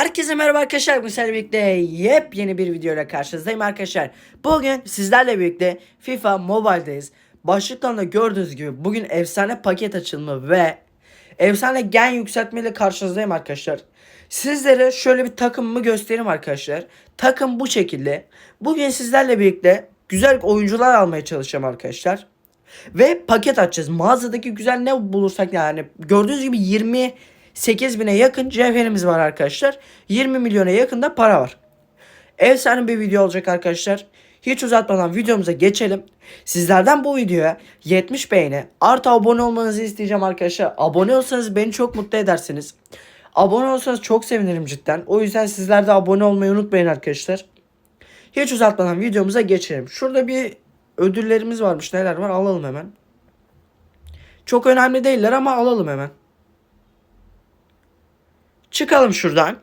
Herkese merhaba arkadaşlar. Bugün sizlerle birlikte yepyeni bir videoyla karşınızdayım arkadaşlar. Bugün sizlerle birlikte FIFA Mobile'deyiz. Başlıktan da gördüğünüz gibi bugün efsane paket açılımı ve efsane gen yükseltmeyle karşınızdayım arkadaşlar. Sizlere şöyle bir takımımı göstereyim arkadaşlar. Takım bu şekilde. Bugün sizlerle birlikte güzel oyuncular almaya çalışacağım arkadaşlar. Ve paket açacağız. Mağazadaki güzel ne bulursak yani. Gördüğünüz gibi 20 8000'e yakın cevherimiz var arkadaşlar. 20 milyona yakın da para var. Efsane bir video olacak arkadaşlar. Hiç uzatmadan videomuza geçelim. Sizlerden bu videoya 70 beğeni artı abone olmanızı isteyeceğim arkadaşlar. Abone olsanız beni çok mutlu edersiniz. Abone olsanız çok sevinirim cidden. O yüzden sizler de abone olmayı unutmayın arkadaşlar. Hiç uzatmadan videomuza geçelim. Şurada bir ödüllerimiz varmış. Neler var alalım hemen. Çok önemli değiller ama alalım hemen. Çıkalım şuradan.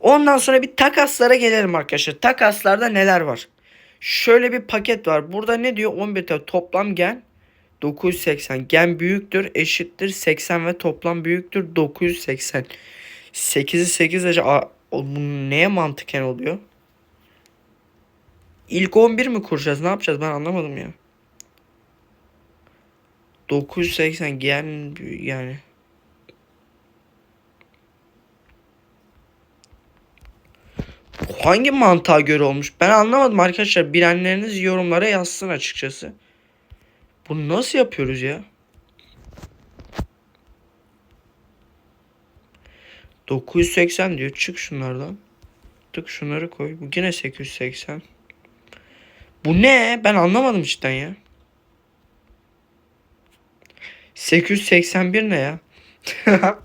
Ondan sonra bir takaslara gelelim arkadaşlar. Takaslarda neler var? Şöyle bir paket var. Burada ne diyor? 11 tane toplam gen 980. Gen büyüktür eşittir 80 ve toplam büyüktür 980. 8'i 8 derece. Bu neye mantıken oluyor? İlk 11 mi kuracağız? Ne yapacağız? Ben anlamadım ya. 980 gen yani. Hangi mantığa göre olmuş? Ben anlamadım arkadaşlar. Bilenleriniz yorumlara yazsın açıkçası. Bunu nasıl yapıyoruz ya? 980 diyor. Çık şunlardan. Tık şunları koy. Bu yine 880. Bu ne? Ben anlamadım cidden ya. 881 ne ya?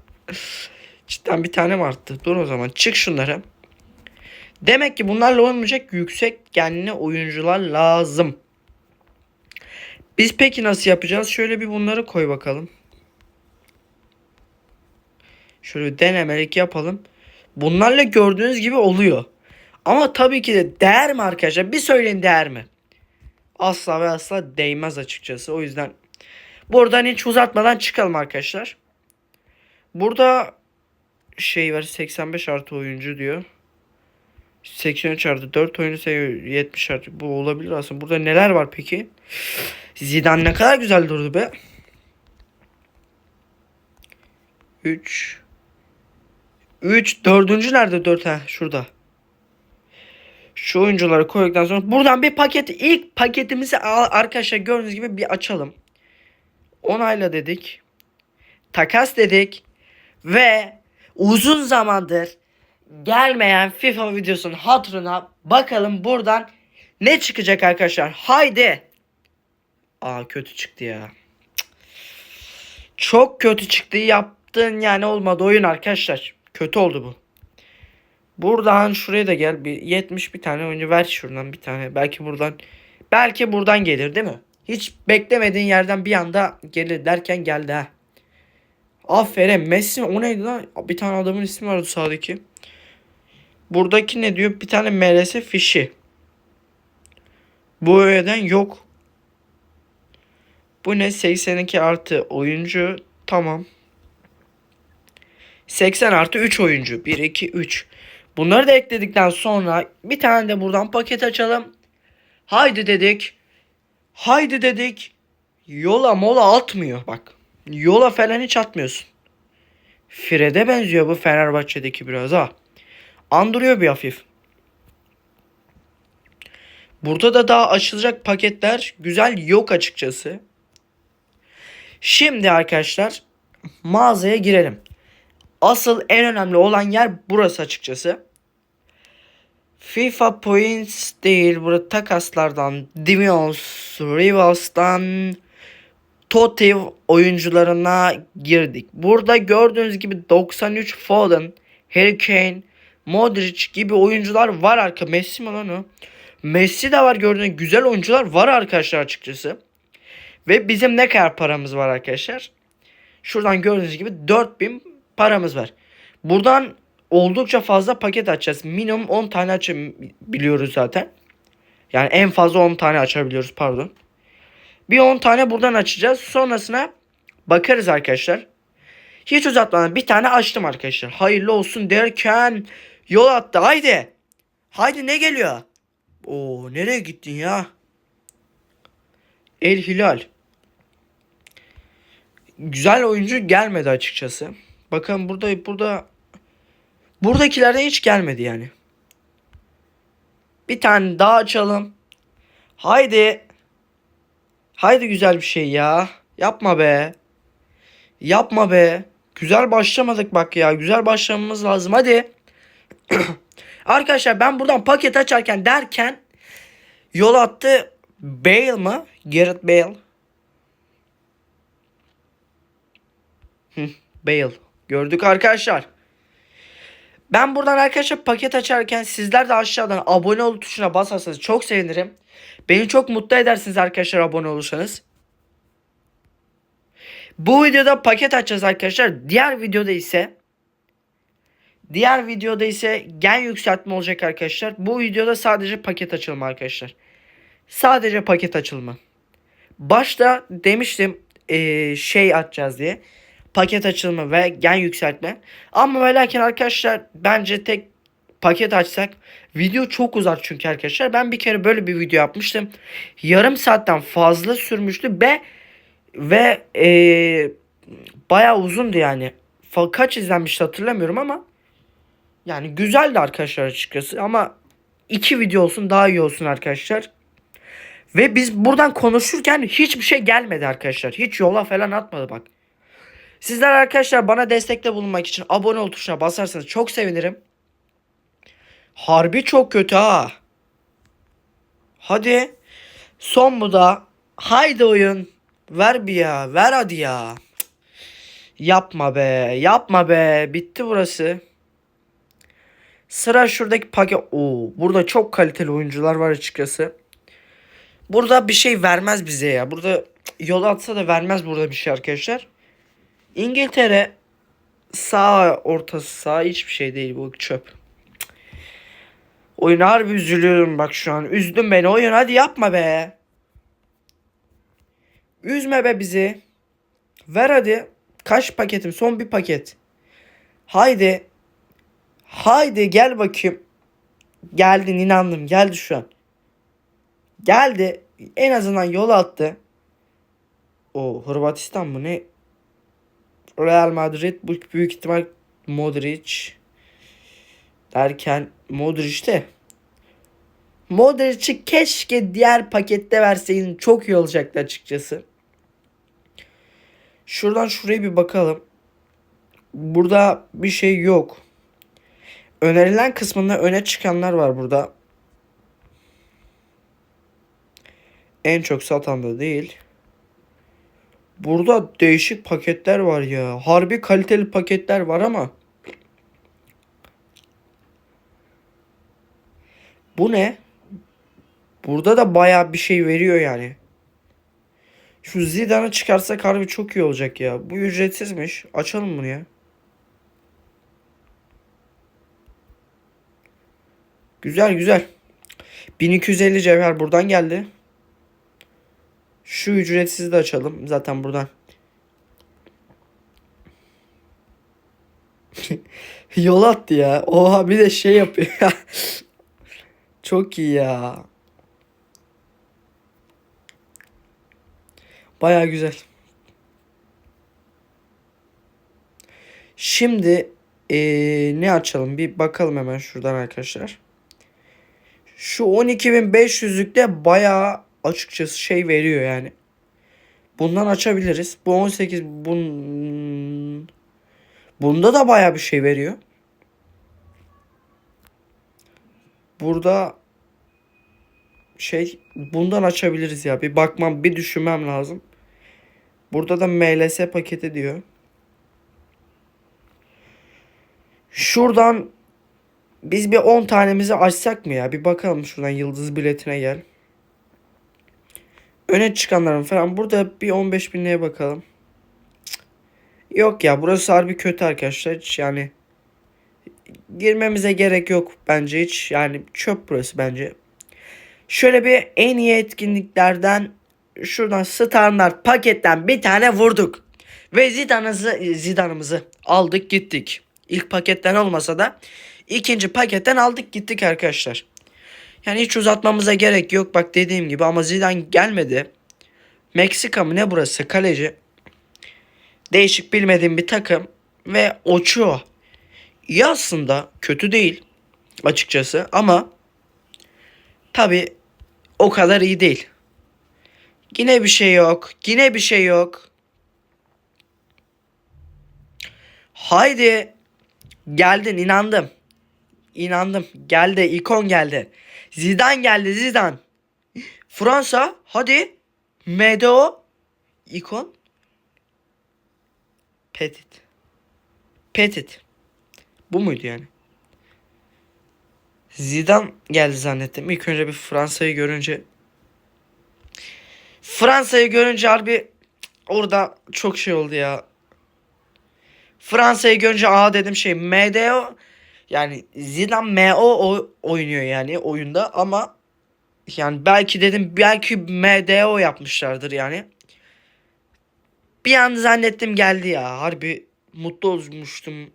cidden bir tane mi arttı? Dur o zaman. Çık şunları. Demek ki bunlarla olmayacak yüksek genli oyuncular lazım. Biz peki nasıl yapacağız? Şöyle bir bunları koy bakalım. Şöyle bir denemelik yapalım. Bunlarla gördüğünüz gibi oluyor. Ama tabii ki de değer mi arkadaşlar? Bir söyleyin değer mi? Asla ve asla değmez açıkçası. O yüzden buradan hiç uzatmadan çıkalım arkadaşlar. Burada şey var 85 artı oyuncu diyor. 83 artı 4 oyuncu sayıyor 70 artı. Bu olabilir aslında. Burada neler var peki? Zidane ne kadar güzel durdu be. 3 3 dördüncü nerede 4 ha şurada. Şu oyuncuları koyduktan sonra buradan bir paket ilk paketimizi arkadaşlar gördüğünüz gibi bir açalım. Onayla dedik. Takas dedik. Ve uzun zamandır gelmeyen FIFA videosunun hatırına bakalım buradan ne çıkacak arkadaşlar. Haydi. Aa kötü çıktı ya. Çok kötü çıktı. Yaptığın yani olmadı oyun arkadaşlar. Kötü oldu bu. Buradan şuraya da gel. Bir 70 bir tane oyuncu ver şuradan bir tane. Belki buradan belki buradan gelir değil mi? Hiç beklemediğin yerden bir anda gelir derken geldi ha. Aferin Messi o neydi lan? Bir tane adamın ismi vardı sağdaki. Buradaki ne diyor? Bir tane MLS fişi. Bu öğeden yok. Bu ne? 82 artı oyuncu. Tamam. 80 artı 3 oyuncu. 1, 2, 3. Bunları da ekledikten sonra bir tane de buradan paket açalım. Haydi dedik. Haydi dedik. Yola mola atmıyor bak. Yola falan hiç atmıyorsun. Fred'e benziyor bu Fenerbahçe'deki biraz ha. Andırıyor bir hafif. Burada da daha açılacak paketler güzel yok açıkçası. Şimdi arkadaşlar mağazaya girelim. Asıl en önemli olan yer burası açıkçası. FIFA Points değil. Burada takaslardan, Divions, Rivals'tan, Totiv oyuncularına girdik. Burada gördüğünüz gibi 93 Foden, Harry Kane, Modric gibi oyuncular var arka. Messi mi lan o? Messi de var gördüğünüz güzel oyuncular var arkadaşlar açıkçası. Ve bizim ne kadar paramız var arkadaşlar? Şuradan gördüğünüz gibi 4000 paramız var. Buradan oldukça fazla paket açacağız. Minimum 10 tane açabiliyoruz zaten. Yani en fazla 10 tane açabiliyoruz pardon. Bir 10 tane buradan açacağız. Sonrasına bakarız arkadaşlar. Hiç uzatmadan bir tane açtım arkadaşlar. Hayırlı olsun derken yol attı. Haydi. Haydi ne geliyor? Oo nereye gittin ya? El Hilal. Güzel oyuncu gelmedi açıkçası. Bakın burada burada buradakilerden hiç gelmedi yani. Bir tane daha açalım. Haydi. Haydi güzel bir şey ya. Yapma be. Yapma be. Güzel başlamadık bak ya. Güzel başlamamız lazım. Hadi. Arkadaşlar ben buradan paket açarken derken yol attı Bale mı? Gareth Bale. Bale. Gördük arkadaşlar. Ben buradan arkadaşlar paket açarken sizler de aşağıdan abone ol tuşuna basarsanız çok sevinirim. Beni çok mutlu edersiniz arkadaşlar abone olursanız. Bu videoda paket açacağız arkadaşlar. Diğer videoda ise diğer videoda ise gen yükseltme olacak arkadaşlar. Bu videoda sadece paket açılma arkadaşlar. Sadece paket açılma. Başta demiştim eee, şey açacağız diye. Paket açılma ve gen yükseltme. Ama ve lakin arkadaşlar bence tek paket açsak video çok uzar çünkü arkadaşlar. Ben bir kere böyle bir video yapmıştım. Yarım saatten fazla sürmüştü ve ve eee bayağı uzundu yani. Kaç izlenmişti hatırlamıyorum ama yani güzeldi arkadaşlar açıkçası ama iki video olsun daha iyi olsun arkadaşlar. Ve biz buradan konuşurken hiçbir şey gelmedi arkadaşlar. Hiç yola falan atmadı bak. Sizler arkadaşlar bana destekte bulunmak için abone ol tuşuna basarsanız çok sevinirim. Harbi çok kötü ha. Hadi. Son bu da. Haydi oyun. Ver bir ya. Ver hadi ya. Yapma be. Yapma be. Bitti burası. Sıra şuradaki paket. Oo, burada çok kaliteli oyuncular var açıkçası. Burada bir şey vermez bize ya. Burada yol atsa da vermez burada bir şey arkadaşlar. İngiltere sağ ortası sağ hiçbir şey değil bu çöp. Oyun harbi üzülüyorum bak şu an. Üzdün beni oyun hadi yapma be. Üzme be bizi. Ver hadi. Kaç paketim? Son bir paket. Haydi. Haydi gel bakayım. Geldin inandım. Geldi şu an. Geldi. En azından yol attı. O Hırvatistan mı ne? Real Madrid bu büyük ihtimal Modric derken Modric de Modric'i keşke diğer pakette verseydin çok iyi olacaktı açıkçası. Şuradan şuraya bir bakalım. Burada bir şey yok. Önerilen kısmında öne çıkanlar var burada. En çok satan da değil. Burada değişik paketler var ya. Harbi kaliteli paketler var ama. Bu ne? Burada da baya bir şey veriyor yani. Şu Zidane'ı çıkarsak harbi çok iyi olacak ya. Bu ücretsizmiş. Açalım bunu ya. Güzel güzel. 1250 cevher buradan geldi. Şu ücretsiz de açalım. Zaten buradan. Yol attı ya. Oha bir de şey yapıyor. Çok iyi ya. Baya güzel. Şimdi eee, ne açalım? Bir bakalım hemen şuradan arkadaşlar. Şu 12.500'lükte bayağı açıkçası şey veriyor yani. Bundan açabiliriz. Bu 18 bun Bunda da bayağı bir şey veriyor. Burada şey bundan açabiliriz ya. Bir bakmam, bir düşünmem lazım. Burada da MLS paketi diyor. Şuradan biz bir 10 tanemizi açsak mı ya? Bir bakalım şuradan yıldız biletine gel. Öne çıkanların falan. Burada bir 15 binliğe bakalım. Yok ya burası harbi kötü arkadaşlar. Hiç yani girmemize gerek yok bence hiç. Yani çöp burası bence. Şöyle bir en iyi etkinliklerden şuradan standart paketten bir tane vurduk. Ve Zidane'ımızı Zidane'ımızı aldık gittik. İlk paketten olmasa da ikinci paketten aldık gittik arkadaşlar. Yani hiç uzatmamıza gerek yok bak dediğim gibi ama Zidane gelmedi. Meksika mı ne burası kaleci. Değişik bilmediğim bir takım ve Ochoa. İyi aslında kötü değil açıkçası ama tabi o kadar iyi değil. Yine bir şey yok. Yine bir şey yok. Haydi. Geldin inandım. İnandım. Geldi ikon geldi. Zidane geldi Zidane. Fransa hadi. Medo. İkon. Petit. Petit. Bu muydu yani? Zidane geldi zannettim. İlk önce bir Fransa'yı görünce Fransa'yı görünce harbi orada çok şey oldu ya. Fransa'yı görünce aa dedim şey MDO yani Zidane MO oynuyor yani oyunda ama yani belki dedim belki MDO yapmışlardır yani. Bir an zannettim geldi ya. Harbi mutlu olmuştum.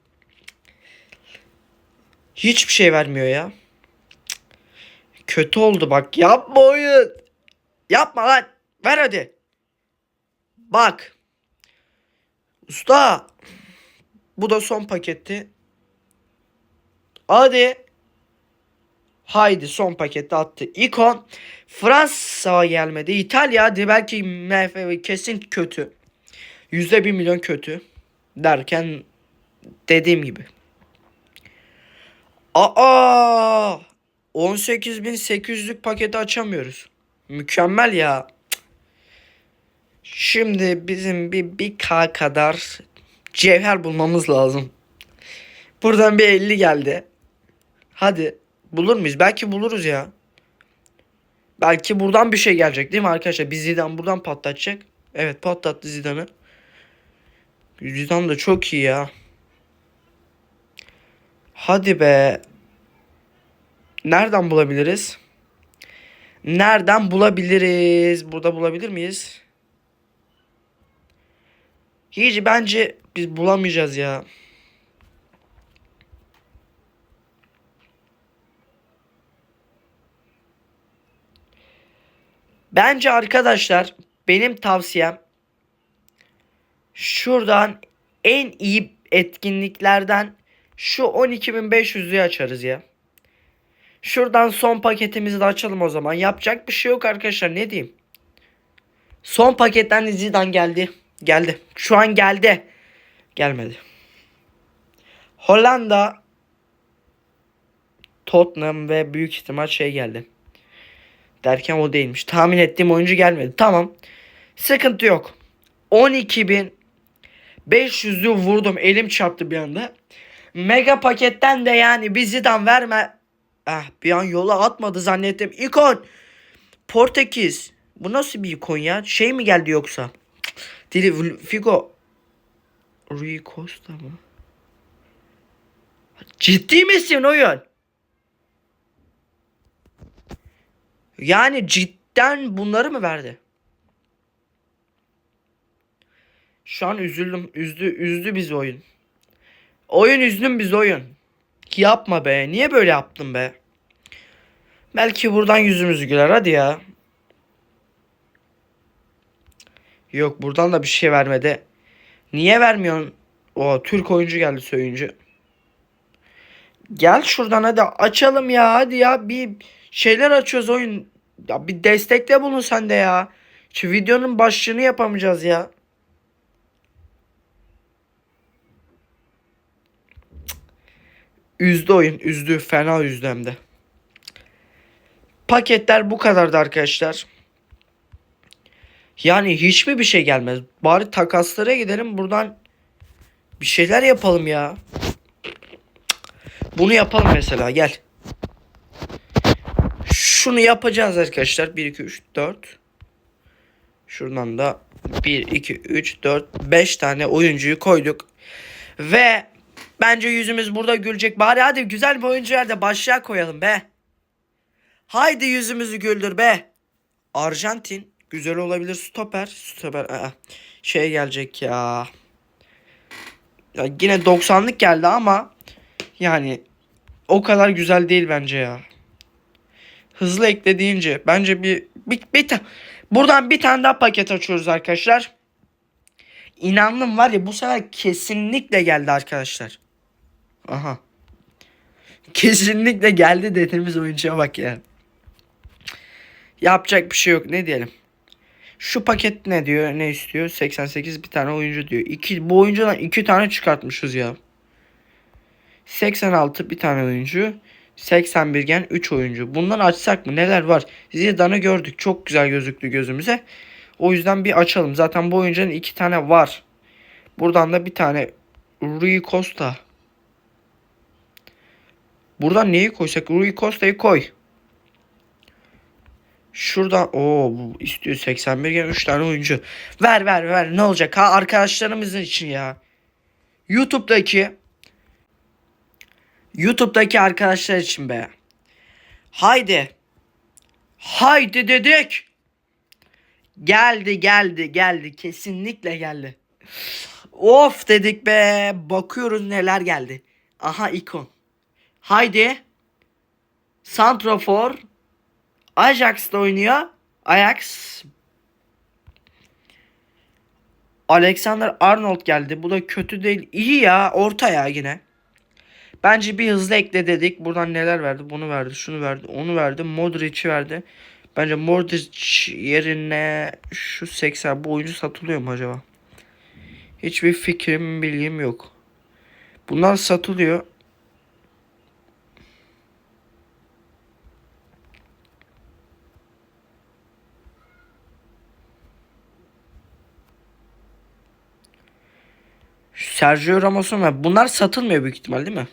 Hiçbir şey vermiyor ya. Kötü oldu bak. Yapma oyun. Yapma lan. Ver hadi. Bak. Usta. Bu da son paketti. Hadi. Haydi son paketi attı. İkon. Fransa gelmedi. İtalya hadi belki MF kesin kötü. Yüzde bir milyon kötü. Derken dediğim gibi. Aa! 18.800'lük paketi açamıyoruz. Mükemmel ya. Şimdi bizim bir 1K kadar cevher bulmamız lazım. Buradan bir 50 geldi. Hadi bulur muyuz? Belki buluruz ya. Belki buradan bir şey gelecek değil mi arkadaşlar? Biz Zidane buradan patlatacak. Evet patlattı Zidane'ı. Zidane da çok iyi ya. Hadi be. Nereden bulabiliriz? Nereden bulabiliriz? Burada bulabilir miyiz? Hiç bence biz bulamayacağız ya. Bence arkadaşlar benim tavsiyem şuradan en iyi etkinliklerden şu 12.500'lüğü açarız ya. Şuradan son paketimizi de açalım o zaman. Yapacak bir şey yok arkadaşlar ne diyeyim. Son paketten Zidane geldi. Geldi. Şu an geldi. Gelmedi. Hollanda Tottenham ve büyük ihtimal şey geldi. Derken o değilmiş. Tahmin ettiğim oyuncu gelmedi. Tamam. Sıkıntı yok. 12.500'lü vurdum. Elim çarptı bir anda. Mega paketten de yani bir Zidane verme. Ah bir an yola atmadı zannettim. İkon. Portekiz. Bu nasıl bir ikon ya? Şey mi geldi yoksa? Dili Figo. Rui Costa mı? Ciddi misin oyun? Yani cidden bunları mı verdi? Şu an üzüldüm. Üzdü, üzdü biz oyun. Oyun üzdüm biz oyun. Yapma be. Niye böyle yaptın be? Belki buradan yüzümüz güler. Hadi ya. Yok buradan da bir şey vermedi. Niye vermiyorsun? O Türk oyuncu geldi söyüncü. Gel şuradan hadi açalım ya hadi ya bir şeyler açıyoruz oyun. Ya bir destekle bulun sen de ya. Şu videonun başlığını yapamayacağız ya. Üzdü oyun. Üzdü. Fena üzdü hem de. Paketler bu kadardı arkadaşlar. Yani hiç mi bir şey gelmez? Bari takaslara gidelim buradan bir şeyler yapalım ya. Bunu yapalım mesela gel. Şunu yapacağız arkadaşlar. 1 2 3 4. Şuradan da 1 2 3 4 5 tane oyuncuyu koyduk. Ve bence yüzümüz burada gülecek. Bari hadi güzel bir oyuncu ver de başlığa koyalım be. Haydi yüzümüzü güldür be. Arjantin güzel olabilir stoper. Stoper aa, şey gelecek ya. Ya yine 90'lık geldi ama yani o kadar güzel değil bence ya. Hızlı ekle deyince bence bir bir, bir ta- buradan bir tane daha paket açıyoruz arkadaşlar. İnandım var ya bu sefer kesinlikle geldi arkadaşlar. Aha. Kesinlikle geldi dediğimiz oyuncuya bak ya. Yapacak bir şey yok ne diyelim. Şu paket ne diyor ne istiyor 88 bir tane oyuncu diyor. İki, bu oyuncudan iki tane çıkartmışız ya. 86 bir tane oyuncu. 81 gen 3 oyuncu. Bundan açsak mı? Neler var? Zidane'ı gördük. Çok güzel gözüktü gözümüze. O yüzden bir açalım. Zaten bu oyuncunun iki tane var. Buradan da bir tane Rui Costa. Buradan neyi koysak? Rui Costa'yı koy. Şuradan o istiyor 81 gen 3 tane oyuncu. Ver ver ver ne olacak ha arkadaşlarımızın için ya. YouTube'daki YouTube'daki arkadaşlar için be. Haydi. Haydi dedik. Geldi geldi geldi kesinlikle geldi. Of dedik be. Bakıyoruz neler geldi. Aha ikon. Haydi. Santrafor. Ajax'ta oynuyor. Ajax. Alexander Arnold geldi. Bu da kötü değil. İyi ya. Orta ya yine. Bence bir hızlı ekle dedik. Buradan neler verdi? Bunu verdi, şunu verdi, onu verdi. Modric'i verdi. Bence Modric yerine şu 80 bu oyuncu satılıyor mu acaba? Hiçbir fikrim, bilgim yok. Bunlar satılıyor. Sergio Ramos'un ver. Bunlar satılmıyor büyük ihtimal değil mi?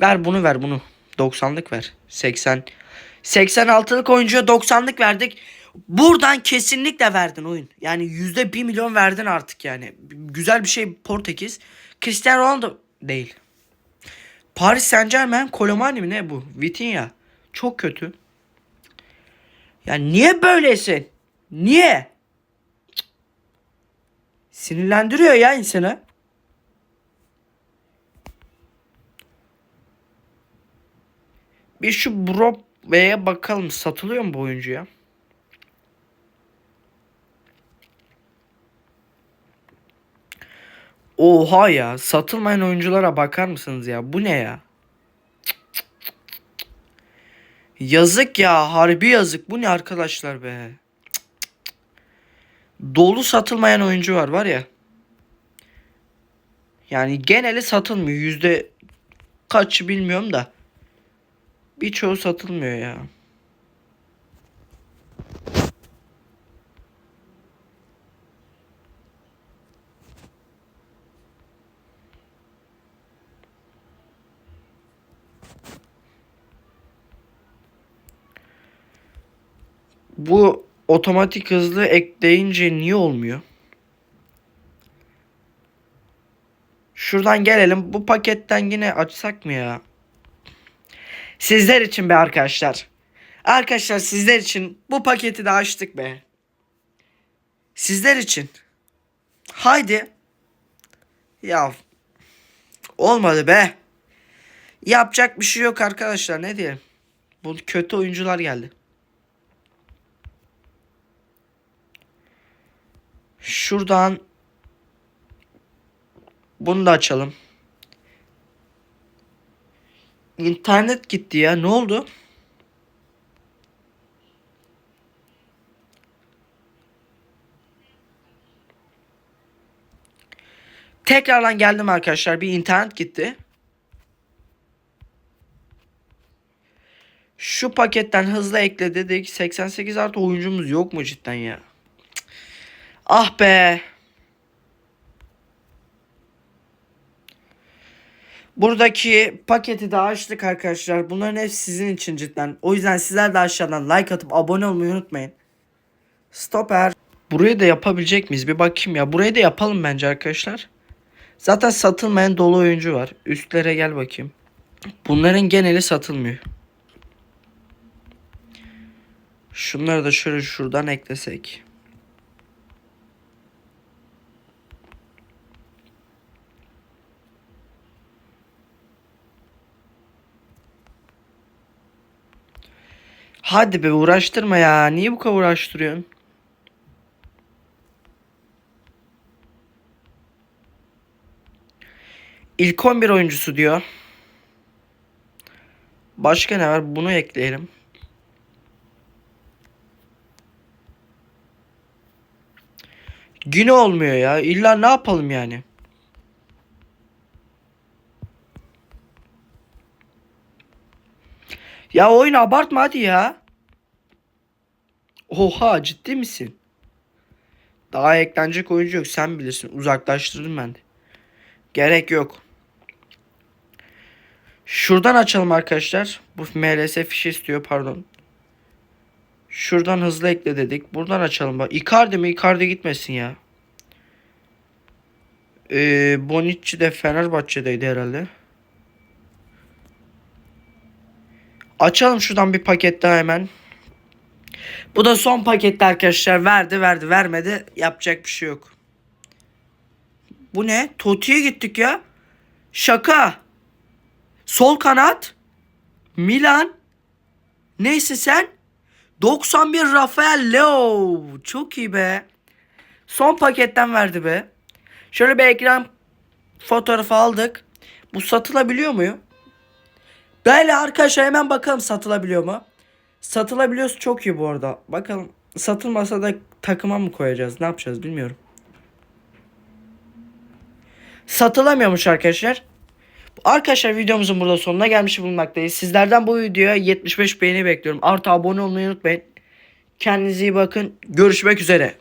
Ver bunu ver bunu. 90'lık ver. 80. 86'lık oyuncuya 90'lık verdik. Buradan kesinlikle verdin oyun. Yani yüzde 1 milyon verdin artık yani. Güzel bir şey Portekiz. Cristiano Ronaldo değil. Paris Saint Germain Kolomani mi ne bu? Vitinha. Çok kötü. Ya niye böylesin? Niye? Sinirlendiriyor ya insanı. Bir şu Broadway'e bakalım. Satılıyor mu bu oyuncu ya? Oha ya. Satılmayan oyunculara bakar mısınız ya? Bu ne ya? Yazık ya. Harbi yazık. Bu ne arkadaşlar be? Dolu satılmayan oyuncu var var ya. Yani geneli satılmıyor. Yüzde kaçı bilmiyorum da. Birçoğu satılmıyor ya. Bu otomatik hızlı ekleyince niye olmuyor? Şuradan gelelim. Bu paketten yine açsak mı ya? Sizler için be arkadaşlar. Arkadaşlar sizler için bu paketi de açtık be. Sizler için. Haydi. Ya olmadı be. Yapacak bir şey yok arkadaşlar ne diyelim. Bu kötü oyuncular geldi. Şuradan bunu da açalım. İnternet gitti ya. Ne oldu? Tekrardan geldim arkadaşlar. Bir internet gitti. Şu paketten hızlı ekle dedik. 88 artı oyuncumuz yok mu cidden ya? Ah be. Buradaki paketi de açtık arkadaşlar. Bunların hepsi sizin için cidden. O yüzden sizler de aşağıdan like atıp abone olmayı unutmayın. Stoper. Burayı da yapabilecek miyiz? Bir bakayım ya. Burayı da yapalım bence arkadaşlar. Zaten satılmayan dolu oyuncu var. Üstlere gel bakayım. Bunların geneli satılmıyor. Şunları da şöyle şuradan eklesek. Hadi be uğraştırma ya. Niye bu kadar uğraştırıyorsun? İlk 11 oyuncusu diyor. Başka ne var? Bunu ekleyelim. Yine olmuyor ya. İlla ne yapalım yani? Ya oyun abartma hadi ya. Oha ciddi misin? Daha eklenecek oyuncu yok sen bilirsin. Uzaklaştırdım ben de. Gerek yok. Şuradan açalım arkadaşlar. Bu MLS fişi istiyor pardon. Şuradan hızlı ekle dedik. Buradan açalım bak. Icardi mi? Icardi gitmesin ya. Ee, Bonucci de Fenerbahçe'deydi herhalde. Açalım şuradan bir paket daha hemen. Bu da son pakette arkadaşlar. Verdi verdi vermedi. Yapacak bir şey yok. Bu ne? Toti'ye gittik ya. Şaka. Sol kanat. Milan. Neyse sen. 91 Rafael Leo. Çok iyi be. Son paketten verdi be. Şöyle bir ekran fotoğrafı aldık. Bu satılabiliyor mu? Böyle arkadaşlar hemen bakalım satılabiliyor mu? Satılabiliyorsa çok iyi bu arada. Bakalım satılmasa da takıma mı koyacağız? Ne yapacağız bilmiyorum. Satılamıyormuş arkadaşlar. Arkadaşlar videomuzun burada sonuna gelmiş bulunmaktayız. Sizlerden bu videoya 75 beğeni bekliyorum. Artı abone olmayı unutmayın. Kendinize iyi bakın. Görüşmek üzere.